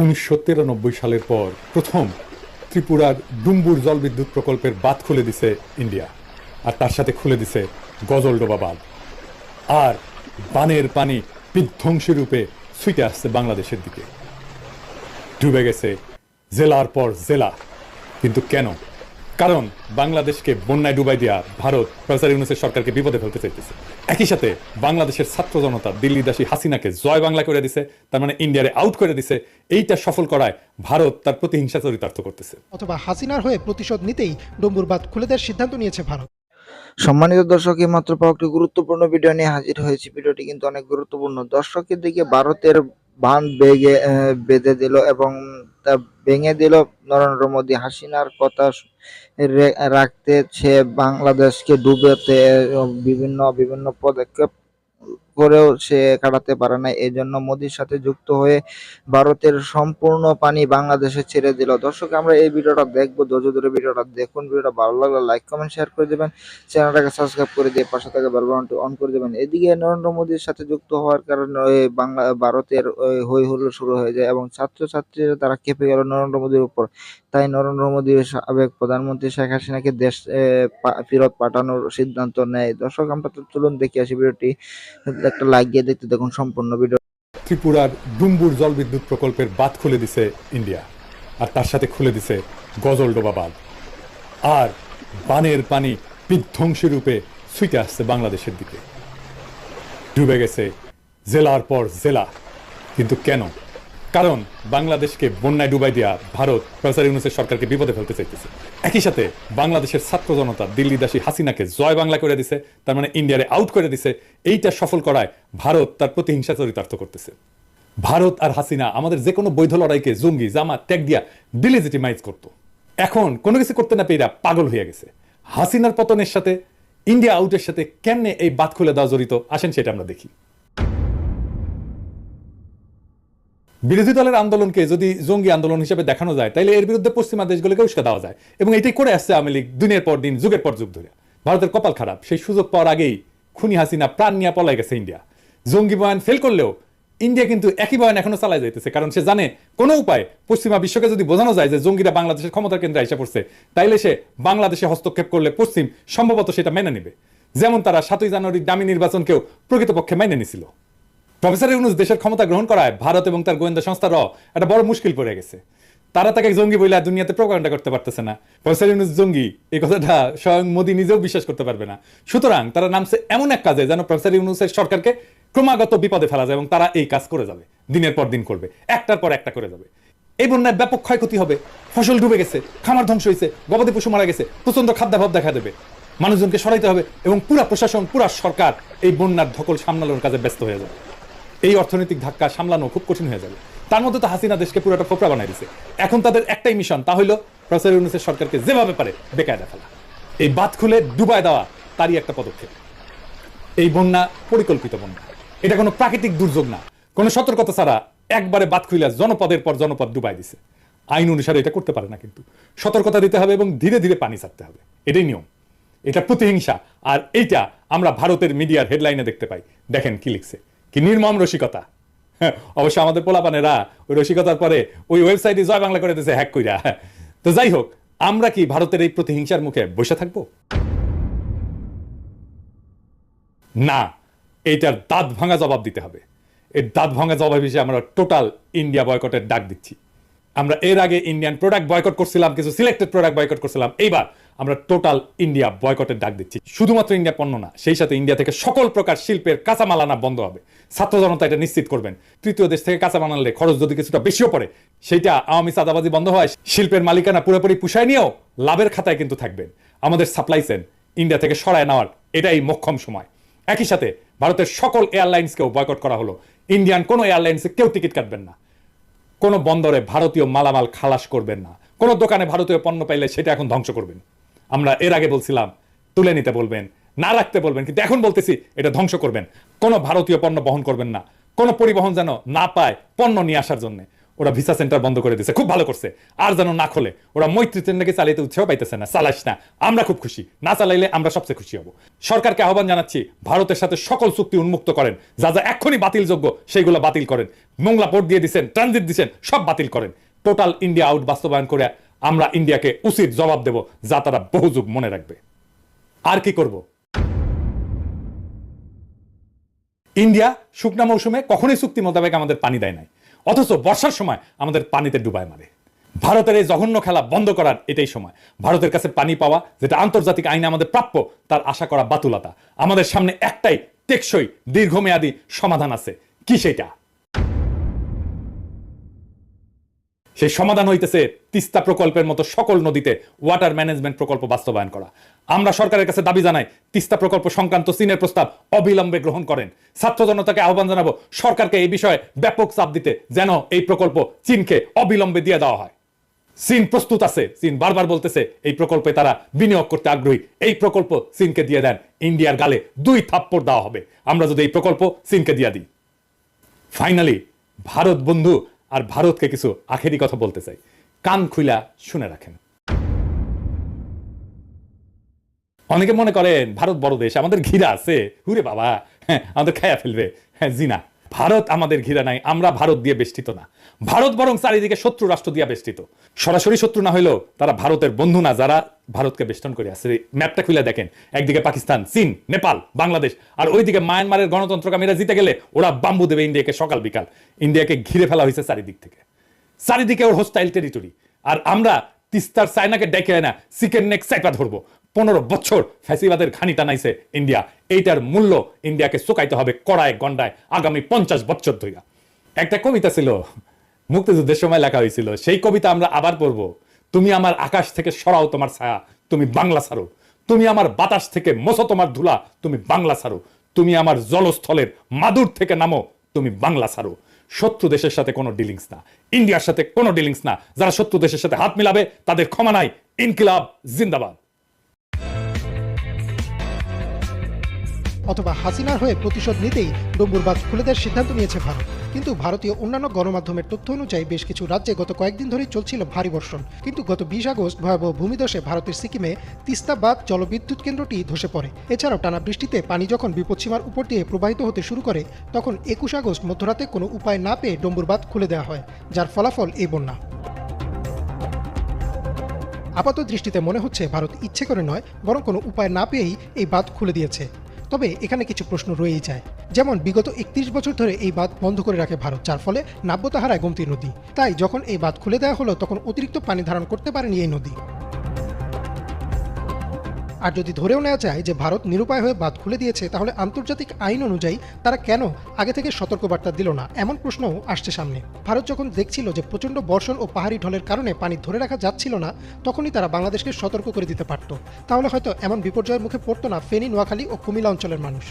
উনিশশো তিরানব্বই সালের পর প্রথম ত্রিপুরার ডুম্বুর জলবিদ্যুৎ প্রকল্পের বাদ খুলে দিছে ইন্ডিয়া, আর তার সাথে খুলে দিছে গজলডোবা বাঁধ। আর বানের পানি বিধ্বংসী রূপে ছুটে আসছে বাংলাদেশের দিকে। ডুবে গেছে জেলার পর জেলা, কিন্তু কেন কারণ বাংলাদেশকে বন্যায় ডুবাই দেওয়া ভারত প্রফেসর ইউনুসের সরকারকে বিপদে ফেলতে চাইতেছে। একই সাথে বাংলাদেশের ছাত্র জনতা দিল্লি দাসী হাসিনাকে জয় বাংলা করে দিছে তার মানে ইন্ডিয়ারে আউট করে দিছে। এইটা সফল করায় ভারত তার প্রতিহিংসা চরিতার্থ করতেছে। অথবা হাসিনার হয়ে প্রতিশোধ নিতেই ডম্বুর বাঁধ খুলে দেওয়ার সিদ্ধান্ত নিয়েছে ভারত। সম্মানিত দর্শক এই মাত্র পাওয়া একটি গুরুত্বপূর্ণ ভিডিও নিয়ে হাজির হয়েছি। ভিডিওটি কিন্তু অনেক গুরুত্বপূর্ণ। দর্শকের দিকে ভারতের বান বেগে বেঁধে দিল এবং তা ভেঙে দিল। নরেন্দ্র মোদী হাসিনার কথা রাখতে সে বাংলাদেশকে ডুবেতে বিভিন্ন বিভিন্ন পদক্ষেপ করেও সে কাটাতে পারে না এই জন্য মোদীর সাথে যুক্ত হয়ে ভারতের সম্পূর্ণ পানি বাংলাদেশে ছেড়ে দিল। দর্শক, আমরা এই ভিডিওটা দেখব, ধৈর্য ধরে ভিডিওটা দেখুন। ভিডিওটা ভালো লাগলে লাইক, কমেন্ট শেয়ার করে দেবেন। চ্যানেলটাকে সাবস্ক্রাইব করে দিয়ে পাশে থাকা বেল বাটনটি অন করে দেবেন। এদিকে নরেন্দ্র মোদীর সাথে যুক্ত হওয়ার কারণে বাংলা, ভারতের হই হুল্লো শুরু হয়ে যায় এবং ছাত্রছাত্রীরা তারা কেঁপে গেল নরেন্দ্র মোদীর উপর। তাই নরেন্দ্র মোদী সাবেক প্রধানমন্ত্রী শেখ হাসিনাকে দেশ ফেরত পাঠানোর সিদ্ধান্ত নেয়। দর্শক, আমরা তো চলুন দেখে আসি ভিডিওটি। একটা লাইক দিয়ে দেখতে দেখুন সম্পূর্ণ ভিডিও ত্রিপুরার ডুম্বুর জলবিদ্যুৎ প্রকল্পের বাদ খুলে দিছে ইন্ডিয়া, আর তার সাথে খুলে দিছে গজলডোবা বাঁধ। আর বানের পানি বিধ্বংসী রূপে ছুটে আসছে বাংলাদেশের দিকে। ডুবে গেছে জেলার পর জেলা, কিন্তু কেন কারণ বাংলাদেশকে বন্যায় ডুবাই দেওয়া ভারত প্রফেসর ইউনুসের সরকারকে বিপদে ফেলতে চাইতেছে। একই সাথে বাংলাদেশের ছাত্র জনতা দিল্লি দাসী হাসিনাকে জয় বাংলা করে দিছে, তার মানে ইন্ডিয়ারে আউট করে দিছে। এইটা সফল করায় ভারত তার প্রতিহিংসা চরিতার্থ করতেছে। ভারত আর হাসিনা আমাদের যে কোনো বৈধ লড়াইকে জঙ্গি জামা ত্যাগ দিয়া ডিলেজিটিমাইজ করত। এখন কোনো কিছু করতে না পেয়ে পাগল হয়ে গেছে। হাসিনার পতনের সাথে, ইন্ডিয়া আউটের সাথে কেমনে এই বাদ খুলে দেওয়া জড়িত, আসেন সেটা আমরা দেখি। বিরোধী দলের আন্দোলনকে যদি জঙ্গি আন্দোলন হিসেবে দেখানো যায় তাহলে এর বিরুদ্ধে পশ্চিমা দেশগুলোকে উস্কে দেওয়া যায়। এবং এটাই করে আসছে আওয়ামী লীগ দিনের পর দিন, যুগের পর যুগ ধরে। ভারতের কপাল খারাপ। সেই সুযোগ পাওয়ার আগেই খুনি হাসিনা প্রাণ নিয়ে পলাই গেছে ইন্ডিয়া। জঙ্গি বয়ান ফেল করলেও ইন্ডিয়া কিন্তু একই বয়ান এখনও চালাই যাইতেছে, কারণ সে জানে কোনো উপায় পশ্চিমা বিশ্বকে যদি বোঝানো যায় যে জঙ্গিরা বাংলাদেশের ক্ষমতার কেন্দ্রে এসে পড়ছে, তাইলে সে বাংলাদেশে হস্তক্ষেপ করলে পশ্চিম সম্ভবত সেটা মেনে নেবে। যেমন তারা সাতই জানুয়ারির দামি নির্বাচনকেও প্রকৃতপক্ষে মেনে নিছিল। প্রফেসর ইউনুস দেশের ক্ষমতা গ্রহণ করায় ভারত এবং তার গোয়েন্দা সংস্থার একটা বড় মুশকিল পড়ে গেছে। তারা তাকে জঙ্গি আর দুনিয়াতে প্রকাণ্ডা করতে পারতেছে না। প্রফেসর ইউনুস জঙ্গি, এই কথাটা স্বয়ং মোদী নিজেও বিশ্বাস করতে পারবে না। সুতরাং তারা নামছে এমন এক কাজে যেন প্রফেসর ইউনুসের সরকারকে ক্রমাগত বিপদে ফেলা যায় এবং তারা এই কাজ করে যাবে। দিনের পর দিন করবে। একটার পর একটা করে যাবে। এই বন্যায় ব্যাপক ক্ষয়ক্ষতি হবে। ফসল ডুবে গেছে, খামার ধ্বংস হয়েছে, গবাদি পশু মারা গেছে প্রচণ্ড খাদ্যাভাব দেখা দেবে। মানুষজনকে সরাইতে হবে এবং পুরা প্রশাসন, পুরা সরকার এই বন্যার ধকল সামলানোর কাজে ব্যস্ত হয়ে যাবে। এই অর্থনৈতিক ধাক্কা সামলানো খুব কঠিন হয়ে যাবে। তার মধ্যে তো হাসিনা দেশকে পুরোটা ফোপড়া বানাই দিছে। এখন তাদের একটাই মিশন, তা হইল প্রফেসর ইউনুসের সরকারকে যেভাবে পারে বেকায়দা ফেলা। এই বাদ খুলে ডুবায় দেওয়া তারই একটা পদক্ষেপ। এই বন্যা পরিকল্পিত বন্যা। এটা কোনো প্রাকৃতিক দুর্যোগ না। কোনো সতর্কতা ছাড়া একবারে বাদ খুইলা জনপদের পর জনপদ ডুবাই দিছে। আইন অনুসারে এটা করতে পারে না কিন্তু। সতর্কতা দিতে হবে এবং ধীরে ধীরে পানি ছাড়তে হবে। এটাই নিয়ম। এটা প্রতিহিংসা। আর এইটা আমরা ভারতের মিডিয়ার হেডলাইনে দেখতে পাই। দেখেন কি লিখছে। কি নির্মম রসিকতা। হ্যাঁ, অবশ্য আমাদের পোলাপানেরা ওই রসিকতার পরে ওই ওয়েবসাইটে জয় বাংলা করে দিয়েছে হ্যাক কইরা। তো যাই হোক আমরা কি ভারতের এই প্রতিহিংসার মুখে বসে থাকব? না এইটার দাঁত ভাঙা জবাব দিতে হবে। এর দাঁত ভাঙা জবাব হিসেবে আমরা টোটাল ইন্ডিয়া বয়কটের ডাক দিচ্ছি। আমরা এর আগে ইন্ডিয়ান প্রোডাক্ট বয়কট করছিলাম কিছু সিলেক্টেড প্রোডাক্ট বয়কট করছিলাম। এইবার আমরা টোটাল ইন্ডিয়া বয়কটের ডাক দিচ্ছি। শুধুমাত্র ইন্ডিয়া পণ্য না, সেই সাথে ইন্ডিয়া থেকে সকল প্রকার শিল্পের কাঁচামাল আনা বন্ধ হবে। ছাত্র জনতা এটা নিশ্চিত করবেন। তৃতীয় দেশ থেকে কাঁচামাল আনলে খরচ যদি কিছুটা বেশিও পড়ে, সেইটা আওয়ামী চাঁদাবাজি বন্ধ হয়, শিল্পের মালিকানা পুরোপুরি পুষায় নিয়েও লাভের খাতায় কিন্তু থাকবেন। আমাদের সাপ্লাই চেন ইন্ডিয়া থেকে সরায় নেওয়ার এটাই মক্ষম সময়। একই সাথে ভারতের সকল এয়ারলাইন্সকেও বয়কট করা হলো। ইন্ডিয়ান কোনো এয়ারলাইন্সে কেউ টিকিট কাটবেন না। কোনো বন্দরে ভারতীয় মালামাল খালাস করবেন না। কোনো দোকানে ভারতীয় পণ্য পাইলে সেটা এখন ধ্বংস করবেন। আমরা এর আগে বলছিলাম, তুলে নিতে বলবেন, না রাখতে বলবেন, কিন্তু এখন বলতেছি, এটা ধ্বংস করবেন। কোনো ভারতীয় পণ্য বহন করবেন না। কোনো পরিবহন যেন না পায় পণ্য নিয়ে আসার জন্য। ওরা ভিসা সেন্টার বন্ধ করে দিছে, খুব ভালো করছে। আর যেন না খোলে, ওরা মৈত্রী ট্রেনটাকে চালাইতে উৎসাহ পাইতেছে না, চালাস না। আমরা খুব খুশি। না চালাইলে আমরা সবচেয়ে খুশি হব। সরকারকে আহ্বান জানাচ্ছি, ভারতের সাথে সকল চুক্তি উন্মুক্ত করেন। যা যা এখনই বাতিলযোগ্য, সেইগুলো বাতিল করেন। মোংলা পোর্ট দিয়ে দিচ্ছেন ট্রানজিট দিচ্ছেন সব বাতিল করেন। টোটাল ইন্ডিয়া আউট বাস্তবায়ন করে আমরা ইন্ডিয়াকে উচিত জবাব দেব যা তারা বহু যুগ মনে রাখবে। আর কি করব? ইন্ডিয়া শুকনা মৌসুমে কখনোই চুক্তি মোতাবেক আমাদের পানি দেয় নাই। অথচ বর্ষার সময় আমাদের পানিতে ডুবায় মারে। ভারতের এই জঘন্য খেলা বন্ধ করার এটাই সময়। ভারতের কাছে পানি পাওয়া, যেটা আন্তর্জাতিক আইনে আমাদের প্রাপ্য, তার আশা করা বাতুলতা। আমাদের সামনে একটাই, টেকসই, দীর্ঘমেয়াদী সমাধান আছে। কি সেটা সেই সমাধান হইতেছে তিস্তা প্রকল্পের মতো সকল নদীতে ওয়াটার ম্যানেজমেন্ট প্রকল্প বাস্তবায়ন করা। আমরা সরকারের কাছে দাবি জানাই, তিস্তা প্রকল্প সংক্রান্ত চীনের প্রস্তাব অবিলম্বে গ্রহণ করেন। ছাত্র জনতাকে আহ্বান জানাব, সরকারকে এই বিষয়ে ব্যাপক চাপ দিতে যেন এই প্রকল্প চীনকে অবিলম্বে দিয়ে দেওয়া হয়। চীন প্রস্তুত আছে, চীন বারবার বলতেছে এই প্রকল্পে তারা বিনিয়োগ করতে আগ্রহী। এই প্রকল্প চীনকে দিয়ে দেন, ইন্ডিয়ার গালে দুই থাপ্পড় দেওয়া হবে। আমরা যদি এই প্রকল্প চীনকে দিয়ে দিই। ফাইনালি ভারত বন্ধু আর ভারতকে কিছু আখেরি কথা বলতে চাই। কান খুইলা শুনে রাখেন। অনেকে মনে করেন, ভারত বড় দেশ, আমাদের ঘিরা আছে। হুরে বাবা হ্যাঁ আমাদের খায়া ফেলবে। হ্যাঁ জিনা। ভারত আমাদের ঘিরা নাই, আমরা ভারত দিয়ে বেষ্টিত না। ভারত বরং চারিদিকে শত্রু রাষ্ট্র দিয়ে বেষ্টিত। সরাসরি শত্রু না হইলেও তারা ভারতের বন্ধু না, যারা ভারতকে বেষ্টন করে আছে। ম্যাপটা খুলে দেখেন। একদিকে পাকিস্তান, চীন, নেপাল, বাংলাদেশ। আর ওইদিকে মায়ানমারের গণতন্ত্রকামীরা জিতে গেলে ওরা বাম্বু দেবে ইন্ডিয়াকে সকাল বিকাল। ইন্ডিয়াকে ঘিরে ফেলা হয়েছে চারিদিক থেকে। চারিদিকে ওর হোস্টাইল টেরিটরি আর আমরা তিস্তার চায়নাকে ডেকে না চিকেন নেক চাইপা ধরবো। পনেরো বছর ফ্যাসিবাদের ঘানি টানাইছে ইন্ডিয়া। এইটার মূল্য ইন্ডিয়াকে চোকাইতে হবে কড়ায় গন্ডায় আগামী পঞ্চাশ বছর ধইরা। একটা কবিতা ছিল, মুক্তিযুদ্ধের সময় লেখা হয়েছিল সেই কবিতা আমরা আবার পড়ব। তুমি আমার আকাশ থেকে সরাও তোমার ছায়া, তুমি বাংলা ছাড়ো। তুমি আমার বাতাস থেকে মোছো তোমার ধুলা, তুমি বাংলা ছাড়ো। তুমি আমার জলস্থলের মাদুর থেকে নামো, তুমি বাংলা ছাড়ো। শত্রু দেশের সাথে কোনো ডিলিংস না। ইন্ডিয়ার সাথে কোনো ডিলিংস না। যারা শত্রু দেশের সাথে হাত মিলাবে, তাদের ক্ষমা নাই। ইনকিলাব জিন্দাবাদ। অথবা হাসিনার হয়ে প্রতিশোধ নিতেই ডম্বুর বাঁধ খুলে দেওয়ার সিদ্ধান্ত নিয়েছে ভারত। কিন্তু ভারতীয় অন্যান্য গণমাধ্যমের তথ্য অনুযায়ী বেশ কিছু রাজ্যে গত কয়েকদিন ধরেই চলছিল ভারী বর্ষণ। কিন্তু গত বিশ আগস্ট ভয়াবহ ভূমিধসে ভারতের সিকিমে তিস্তা বাঁধ জলবিদ্যুৎ কেন্দ্রটি ধসে পড়ে। এছাড়াও টানা বৃষ্টিতে পানি যখন বিপদসীমার উপর দিয়ে প্রবাহিত হতে শুরু করে, তখন একুশ আগস্ট মধ্যরাতে কোনো উপায় না পেয়ে ডম্বুর বাঁধ খুলে দেওয়া হয়, যার ফলাফল এই বন্যা। আপাত দৃষ্টিতে মনে হচ্ছে ভারত ইচ্ছে করে নয়, বরং কোনো উপায় না পেয়েই এই বাঁধ খুলে দিয়েছে। তবে এখানে কিছু প্রশ্ন রয়েই যায়। যেমন, বিগত একত্রিশ বছর ধরে এই বাঁধ বন্ধ করে রাখে ভারত, যার ফলে নাব্যতা হারায় গোমতী নদী। তাই যখন এই বাঁধ খুলে দেওয়া হলো, তখন অতিরিক্ত পানি ধারণ করতে পারেনি এই নদী। আর যদি ধরেও নেওয়া যায় যে ভারত নিরুপায় হয়ে বাদ খুলে দিয়েছে, তাহলে আন্তর্জাতিক আইন অনুযায়ী তারা কেন আগে থেকে সতর্কবার্তা দিল না? এমন প্রশ্নও আসছে সামনে। ভারত যখন দেখছিল যে প্রচণ্ড বর্ষণ ও পাহাড়ি ঢলের কারণে পানি ধরে রাখা যাচ্ছিল না, তখনই তারা বাংলাদেশকে সতর্ক করে দিতে পারত। তাহলে হয়তো এমন বিপর্যয়ের মুখে পড়তো না ফেনী, নোয়াখালী ও কুমিল্লা অঞ্চলের মানুষ।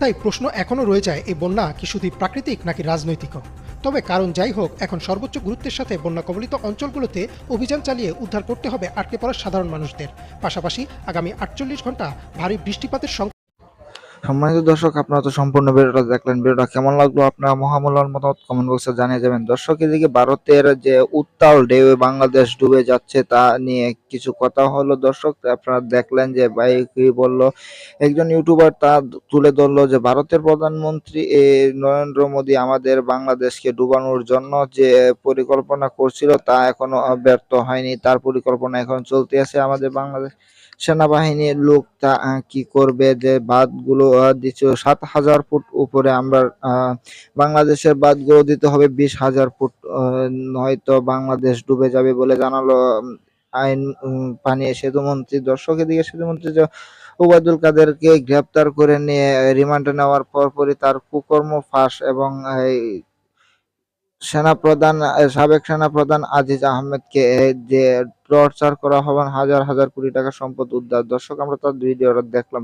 তাই প্রশ্ন এখনও রয়ে যায়, এই বন্যা কি শুধুই প্রাকৃতিক নাকি রাজনৈতিক তবে কারণ যাই হোক, এখন সর্বোচ্চ গুরুত্বের সাথে বন্যা কবলিত অঞ্চলগুলোতে অভিযান চালিয়ে উদ্ধার করতে হবে আটকে পড়া সাধারণ মানুষদের। পাশাপাশি আগামী আটচল্লিশ ঘণ্টা ভারী বৃষ্টিপাতের সম্মানিত দর্শক, আপনারা তো সম্পূর্ণ ভিডিওটা দেখলেন। ভিডিওটা কেমন লাগল আপনারা মহামূল্যান মতামত কমেন্ট বক্সে জানিয়ে যাবেন দর্শক, এদিকে ভারতের যে উত্তাল ঢেউ বাংলাদেশ ডুবে যাচ্ছে তা নিয়ে কিছু কথা হলো। দর্শক, আপনারা দেখলেন যে ভাই কি বলল? একজন ইউটিউবার তা তুলে ধরলো যে, ভারতের প্রধানমন্ত্রী নরেন্দ্র মোদী আমাদের বাংলাদেশকে ডুবানোর জন্য যে পরিকল্পনা করছিল তা এখনও ব্যর্থ হয়নি। তার পরিকল্পনা এখন চলতে আছে আমাদের বাংলাদেশ সেনাবাহিনীর লোক। তা কি করবে? যে দিচ্ছে সাত হাজার ফুট উপরে আমরা বাংলাদেশের বাঁধগুলো দিতে হবে বিশ হাজার ফুট নয়তো বাংলাদেশ ডুবে যাবে বলে জানালো আইন পানি সেতু মন্ত্রী। দর্শক এদিকে সেতু মন্ত্রী ওবায়দুল কাদেরকে গ্রেপ্তার করে নিয়ে রিমান্ডে নেওয়ার পরপরই তার কুকর্ম ফাঁস এবং সেনাপ্রধান সাবেক সেনাপ্রধান আজিজ আহমেদকে আহ, যে টর্চার করা হবে হাজার হাজার কোটি টাকা সম্পদ উদ্ধার। দর্শক আমরা তার ভিডিওটা দেখলাম